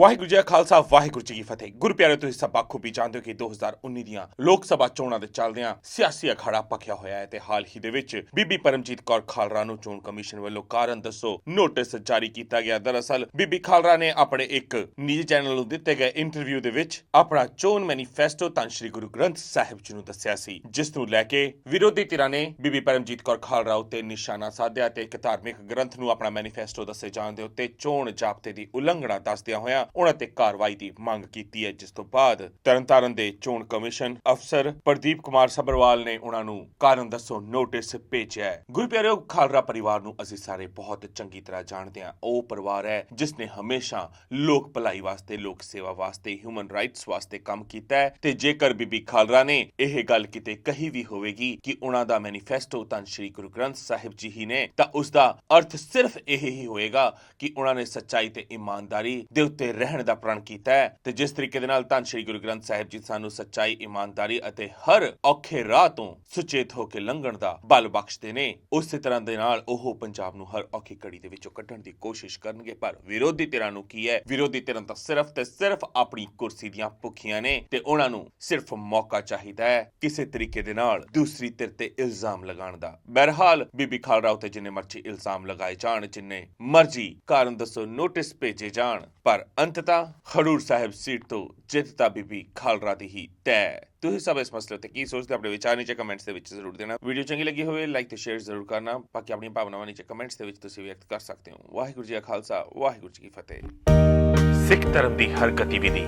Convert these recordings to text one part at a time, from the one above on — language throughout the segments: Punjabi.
ਵਾਹਿਗੁਰੂ ਜੀ ਕਾ ਖਾਲਸਾ, ਵਾਹਿਗੁਰੂ ਜੀ ਕੀ ਫਤਿਹ। ਗੁਰੂ ਪਿਆਰੇ ਤੁਸੀਂ ਸਭ ਬਾਖੂਬੀ ਜਾਣਦੇ ਹੋ ਕਿ 2019 ਦੀਆਂ ਲੋਕ ਸਭਾ ਚੋਣਾਂ ਦੇ ਚੱਲਦਿਆਂ ਸਿਆਸੀ ਅਖਾੜਾ ਪੱਕਿਆ ਹੋਇਆ ਹੈ ਤੇ ਹਾਲ ਹੀ ਦੇ ਵਿੱਚ ਬੀਬੀ ਪਰਮਜੀਤ ਕੌਰ ਖਾਲਰਾ ਨੂੰ ਚੋਣ ਕਮਿਸ਼ਨ ਵੱਲੋਂ ਕਾਰਨ ਦੱਸੋ, ਨੋਟਿਸ ਜਾਰੀ ਕੀਤਾ ਗਿਆ। ਦਰਅਸਲ, ਬੀਬੀ ਖਾਲਰਾ ਨੇ ਆਪਣੇ ਇੱਕ ਨਿੱਜੀ ਚੈਨਲ ਨੂੰ ਦਿੱਤੇ ਗਏ ਇੰਟਰਵਿਊ ਦੇ ਵਿੱਚ ਆਪਣਾ ਚੋਣ ਮੈਨੀਫੈਸਟੋ ਤਾਂ ਸ੍ਰੀ ਗੁਰੂ ਗ੍ਰੰਥ ਸਾਹਿਬ ਜੀ ਨੂੰ ਦੱਸਿਆ ਸੀ, ਜਿਸ ਨੂੰ ਲੈ ਕੇ ਵਿਰੋਧੀ ਧਿਰਾਂ ਨੇ ਬੀਬੀ ਪਰਮਜੀਤ ਕੌਰ ਖਾਲਰਾ ਉੱਤੇ ਨਿਸ਼ਾਨਾ ਸਾਧਿਆ ਤੇ ਇੱਕ ਧਾਰਮਿਕ ਗ੍ਰੰਥ ਨੂੰ ਆਪਣਾ ਮੈਨੀਫੈਸਟੋ ਦੱਸੇ ਜਾਣ ਦੇ ਉੱਤੇ ਚੋਣ ਜਾਬਤੇ ਦੀ ਉਲੰਘਣਾ ਦੱਸਦਿਆਂ ਹੋਇਆਂ ਉਹਨਾਂ ਤੇ ਕਾਰਵਾਈ ਦੀ ਮੰਗ ਕੀਤੀ ਹੈ, ਜਿਸ ਤੋਂ ਬਾਅਦ ਤਰਨਤਾਰਨ ਦੇ ਚੋਣ ਕਮਿਸ਼ਨ ਅਫਸਰ ਪ੍ਰਦੀਪ ਕੁਮਾਰ ਸਬਰਵਾਲ ਨੇ ਉਹਨਾਂ ਨੂੰ ਕਾਰਨ ਦੱਸੋ ਨੋਟਿਸ ਭੇਜਿਆ ਹੈ। ਗੁਰੂ ਪਿਆਰਿਓ ਖਾਲਰਾ ਪਰਿਵਾਰ ਨੂੰ ਅਸੀਂ ਸਾਰੇ ਬਹੁਤ ਚੰਗੀ ਤਰ੍ਹਾਂ ਜਾਣਦੇ ਹਾਂ। ਉਹ ਪਰਿਵਾਰ ਹੈ ਜਿਸ ਨੇ ਹਮੇਸ਼ਾ ਲੋਕ ਭਲਾਈ ਵਾਸਤੇ, ਲੋਕ ਸੇਵਾ ਵਾਸਤੇ ਹਿਊਮਨ ਰਾਈਟਸ ਵਾਸਤੇ ਕੰਮ ਕੀਤਾ ਹੈ ਤੇ ਜੇਕਰ ਬੀਬੀ ਖਾਲਰਾ ਨੇ ਇਹ ਗੱਲ ਕਿਤੇ ਕਹੀ ਵੀ ਹੋਵੇਗੀ ਕਿ ਉਹਨਾਂ ਦਾ ਮੈਨੀਫੈਸਟੋ ਤਾਂ ਸ੍ਰੀ ਗੁਰੂ ਗ੍ਰੰਥ ਸਾਹਿਬ ਜੀ ਹੀ ਨੇ, ਤਾਂ ਉਸ ਦਾ ਅਰਥ ਸਿਰਫ ਇਹ ਹੀ ਹੋਏਗਾ ਕਿ ਉਹਨਾਂ ਨੇ ਸੱਚਾਈ ਤੇ ਇਮਾਨਦਾਰੀ ਦੇ ਉੱਤੇ ਰਹਿਣ ਦਾ ਪ੍ਰਣ ਕੀਤਾ ਹੈ। ਤੇ ਜਿਸ ਤਰੀਕੇ ਦੇ ਨਾਲ ਤਾਂ ਸ੍ਰੀ ਗੁਰੂ ਗ੍ਰੰਥ ਸਾਹਿਬ ਜੀ ਸਾਨੂੰ ਸੱਚਾਈ, ਇਮਾਨਦਾਰੀ ਅਤੇ ਹਰ ਔਖੇ ਰਾਹ ਤੋਂ ਸੁਚੇਤ ਹੋ ਕੇ ਲੰਘਣ ਦਾ ਬਲ ਬਖਸ਼ਦੇ ਨੇ, ਉਸੇ ਤਰ੍ਹਾਂ ਦੇ ਨਾਲ ਉਹ ਪੰਜਾਬ ਨੂੰ ਹਰ ਔਖੀ ਘੜੀ ਦੇ ਵਿੱਚੋਂ ਕੱਢਣ ਦੀ ਕੋਸ਼ਿਸ਼ ਕਰਨਗੇ। ਪਰ ਵਿਰੋਧੀ ਧਿਰਾਂ ਨੂੰ ਕੀ ਹੈ? ਵਿਰੋਧੀ ਧਿਰਾਂ ਤਾਂ ਸਿਰਫ ਤੇ ਸਿਰਫ ਆਪਣੀ ਕੁਰਸੀ ਦੀਆਂ ਭੁੱਖੀਆਂ ਨੇ ਤੇ ਉਹਨਾਂ ਨੂੰ ਸਿਰਫ ਮੌਕਾ ਚਾਹੀਦਾ ਹੈ ਕਿਸੇ ਤਰੀਕੇ ਦੇ ਨਾਲ ਦੂਸਰੀ ਧਿਰ ਤੇ ਇਲਜ਼ਾਮ ਲਗਾਉਣ ਦਾ। ਬਹਰਹਾਲ, ਬੀਬੀ ਖਾਲਰਾ ਉਤੇ ਜਿੰਨੇ ਮਰਜ਼ੀ ਇਲਜ਼ਾਮ ਲਗਾਏ ਜਾਣ, ਜਿੰਨੇ ਮਰਜ਼ੀ ਕਾਰਨ ਦੱਸੋ, ਨੋਟਿਸ ਭੇਜੇ ਜਾਣ, ਪਰ ਅੰਤਤਾ ਖਡੂਰ ਸਾਹਿਬ ਸੀਟ ਤੋਂ ਜਿੱਤ ਤਾਂ ਬੀਬੀ ਖਾਲਰਾ ਦੀ ਹੀ ਤੈਅ ਤੁਸੀਂ ਸਭ ਇਸ ਮਸਲੇ ਤੇ ਕੀ ਸੋਚਦੇ ਹੋ? ਆਪਣੇ ਵਿਚਾਰ ਨੀਚੇ ਕਮੈਂਟਸ ਦੇ ਵਿੱਚ ਜ਼ਰੂਰ ਦੇਣਾ। ਵੀਡੀਓ ਚੰਗੀ ਲੱਗੀ ਹੋਵੇ ਲਾਈਕ ਤੇ ਸ਼ੇਅਰ ਜ਼ਰੂਰ ਕਰਨਾ। ਬਾਕੀ ਆਪਣੀਆਂ ਭਾਵਨਾਵਾਂ ਨੀਚੇ ਕਮੈਂਟਸ ਦੇ ਵਿੱਚ ਤੁਸੀਂ ਵਿਅਕਤ ਕਰ ਸਕਦੇ ਹੋ। ਵਾਹਿਗੁਰੂ ਜੀ ਕਾ ਖਾਲਸਾ, ਵਾਹਿਗੁਰੂ ਜੀ ਕੀ ਫਤਿਹ। ਸਿੱਖ ਧਰਮ ਦੀ ਹਰ ਗਤੀਵਿਧੀ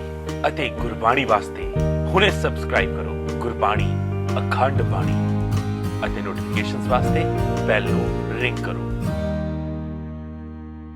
ਅਤੇ ਗੁਰਬਾਣੀ ਵਾਸਤੇ ਹੁਣੇ ਸਬਸਕ੍ਰਾਈਬ ਕਰੋ ਗੁਰਬਾਣੀ, ਅਖੰਡ ਬਾਣੀ ਅਤੇ ਨੋਟੀਫਿਕੇਸ਼ਨਸ ਵਾਸਤੇ ਬੈਲ ਨੂੰ ਰਿੰਗ ਕਰੋ।